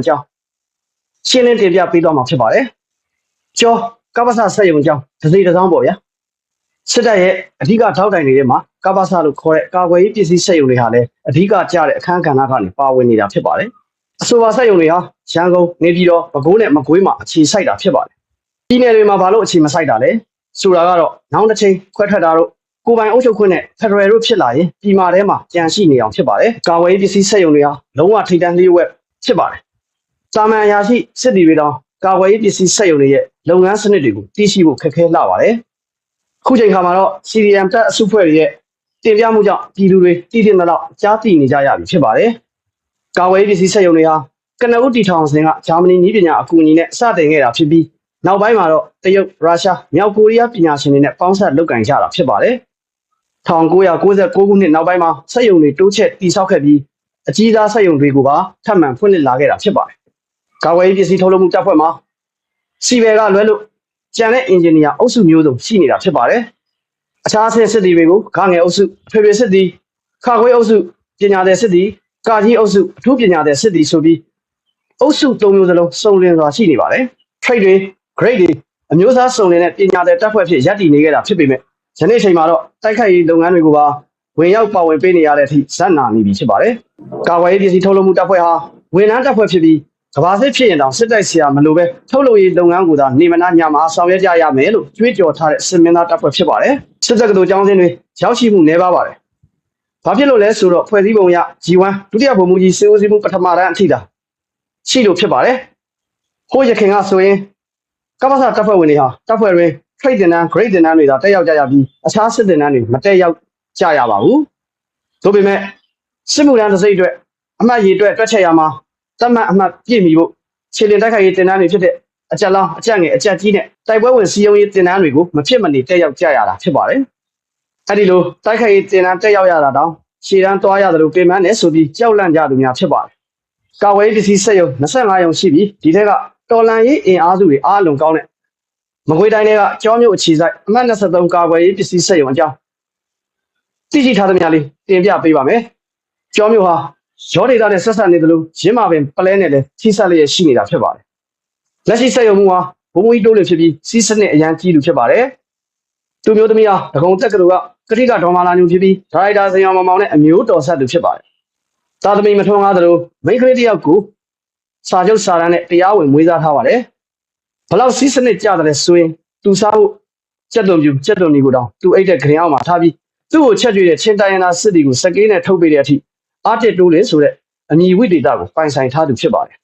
အကြောင်းရှင်းလင်းတင်ပြပေးသွားမှာဖြစ်ပါတယ်ကျော်ကပ္ပစဆက်ယုံအကြောင်းတစ်စိတစ်စောင်းပေါ့ဗျာစစ်တပ်ရဲ့အဓိကထောက်တိုင်တွေထဲမှာကပ္ပစလို့ခေါ်တဲ့ကာကွယ်ရေးပစ္စည်းဆက်ယုံတွေဟာလည်းအဓိကကျတဲ့အခန်းကဏ္ဍကနေပါဝင်နေတာဖြစ်ပါတယ်အဆိုပါဆက်ယုံတွေဟာရန်ကုန်နေပြည်တော်ပဲခူးနဲ့မကွေးမှာအခြေစိုက်တာဖြစ်ပါတယ်ပြည်နယ်တွေမှာဘာလို့အခြေမစိုက်တာလဲဆိုတာကတော့နောက်တစ်ချိန်ခွဲထွက်တာတို့ကိုယ်ပိုင်အုပ်ချုပ်ခွင့်နဲ့ဖက်ဒရယ်တို့ဖြစ်လာရင်ပြည်မာထဲမှာကြံရှိနေအောင်ဖြစ်ပါတယ်ကာဝေးပစ္စည်းစက်ရုံတွေဟာလုံးဝထိပ်တန်းလျှို့ဝှက်ဖြစ်ပါတယ် တာမန်အရာရှိစစ်တီတွေတောင်ကာဝေးပစ္စည်းစက်ရုံတွေရဲ့လုပ်ငန်းစနစ်တွေကိုသိရှိဖို့ခက်ခဲလာပါတယ်ခုချိန်ခါမှာတော့ CDM တက်အစုဖွဲ့တွေရဲ့တင်ပြမှုကြောင့်ပြည်သူတွေတည်တင်တော့ကြားသိနေကြရပြီဖြစ်ပါတယ်ကာဝေးပစ္စည်းစက်ရုံတွေဟာကနဦးတီထောင်စဉ်ကဂျာမနီနည်းပညာအကူအညီနဲ့စတင်ခဲ့တာဖြစ်ပြီးနောက်ပိုင်းမှာတော့တရုတ်ရုရှားမြောက်ကိုရီးယားပညာရှင်တွေနဲ့ပေါင်းစပ်လုပ်ကင်ကြတာဖြစ်ပါတယ်1996ခုနှစ်နောက်ပိုင်းမှာစက်ရုံတွေတိုးချဲ့တည်ဆောက်ခဲ့ပြီးအကြီးစားစက်ရုံတွေကိုပါထပ်မံဖွင့်လှစ်လာခဲ့တာဖြစ်ပါတယ်။ ကာဝေးပစ္စည်းထုတ်လုပ်မှုတပ်ဖွဲ့မှာစီဘယ်ကလွဲလို့ကျန်တဲ့အင်ဂျင်နီယာအုပ်စုမျိုးစုံရှိနေတာဖြစ်ပါတယ်။အခြားအဆင့်စစ်တီတွေကိုဂငယ်အုပ်စုဖေဖေစစ်တီခါခွေးအုပ်စုပညာသည်စစ်တီကာကြီးအုပ်စုအထူးပညာသည်စစ်တီဆိုပြီးအုပ်စု၃မျိုးစလုံးစုံလင်စွာရှိနေပါတယ်။ trade တွေ grade တွေအမျိုးသားစုံလင်တဲ့ပညာသည်တပ်ဖွဲ့ဖြစ်ရပ်တည်နေခဲ့တာဖြစ်ပေမဲ့ယနေ့ချိန်မှာတော့တိုက်ခိုက်ရေးလုပ်ငန်းတွေကိုပါဝင်ရောက်ပါဝင်ပေးနေရတဲ့အထိဇက်နာနေပြီဖြစ်ပါတယ်။ကာဝေးပစ္စည်းထုတ်လုပ်မှုတပ်ဖွဲ့ဟာဝန်ထမ်းတပ်ဖွဲ့ဖြစ်ပြီး ကဘာစစ်ဖြစ်ရင်တောင်စစ်တိုက်ဆရာမလိုပဲထုတ်လုပ်ရေးလုပ်ငန်းကိုသာနေမနာညမှာဆောင်ရွက်ကြရမယ်လို့ကြွေးကြော်ထားတဲ့စစ်မင်းသားတပ်ဖွဲ့ဖြစ်ပါတယ်။စစ်တပ်ကတို့ចောင်းစင်းတွေရောက်ရှိမှုနည်းပါးပါတယ်။ဘာဖြစ်လို့လဲဆိုတော့ဖွဲ့စည်းပုံရ G1 ဒုတိယဗိုလ်မှူးကြီးစေဦးစီးမှုပထမတန်းအထိတာရှိလို့ဖြစ်ပါတယ်။ဟိုးရခင်ကဆိုရင်ကပ္ပစတပ်ဖွဲ့ဝင်တွေဟာတပ်ဖွဲ့တွင် trade တင်တန်း grade တင်တန်းတွေသာတက်ရောက်ကြရပြီးအခြားစစ်တင်တန်းတွေမတက်ရောက်ကြရပါဘူး။ဒါပေမဲ့စစ်မှုထမ်းတစ်စိတ်အတွက်အမှတ်ရည်အတွက်တွက်ချက်ရမှာသ တ်မှတ်အမှတ်ပြည့်မီဖို့ခြေလင်တိုက်ခိုက်ရေးတင်တန်းတွေဖြစ်တဲ့အကြက်လောင်းအကြက်ငယ်အကြက်ကြီးနဲ့တိုက်ပွဲဝင်စီယုံရေးတင်တန်းတွေကိုမဖြစ်မနေတက်ရောက်ကြရတာဖြစ်ပါတယ်။အဲဒီလိုတိုက်ခိုက်ရေးတင်တန်းတက်ရောက်ရတာတောင်ခြေတန်းသွားရတယ်လို့ပြင်ပန်းတယ်ဆိုပြီးကြောက်လန့်ကြသူများဖြစ်ပါတယ်။ကာဝေးပစ္စည်းစက်ရုံ25ရုံရှိပြီးဒီထက်ကတော်လန်ရေးအင်အားစုတွေအားလုံးကောင်းတဲ့မကွေးတိုင်းတွေကကျောင်းမြို့အခြေစိုက်အမှတ်23ကာကွယ်ရေးပစ္စည်းစက်ရုံအကြောင်းသိရှိထားသမျှလေးတင်ပြပေးပါမယ်။ကျောင်းမြို့ဟာ ရောဒေတာနဲ့ဆက်ဆက်နေသလိုရင်းမာပင်ပလဲနဲ့လည်းထိဆက်လျက်ရှိနေတာဖြစ်ပါတယ်။လက်ရှိစက်ရုံမှုဟာဘုံဘုံကြီးတိုးလေဖြစ်ပြီးစီးစနစ်အရန်ကြီးလူဖြစ်ပါတယ်။သူမျိုးသမီးဟာဒဂုံတက်ကလူကကတိကဒေါ်မာလာညူဖြစ်ပြီးဒါရိုက်တာစင်အောင်မောင်မောင်နဲ့အမျိုးတော်ဆက်သူဖြစ်ပါတယ်။သာသမီမထွန်းကားသလိုမိန်းကလေးတစ်ယောက်ကိုစာချုပ်စာတမ်းနဲ့တရားဝင်မွေးစားထားပါတယ်။ဘလောက်စီးစနစ်ကြတယ်ဆိုရင်သူစားဖို့ကြက်သွန်ပြူကြက်သွန်ဒီကိုတောင်သူအိတ်တဲ့ခရင်အောင်မှာထားပြီးသူ့ကိုချက်ကြွေတဲ့ချင်းတိုင်းရနာစစ်တီကိုစကေးနဲ့ထုတ်ပေးတဲ့အထိ အာတစ်တိုးလေဆိုတဲ့အမည်ဝိတေတာကိုပိုင်ဆိုင်ထားသူဖြစ်ပါတယ်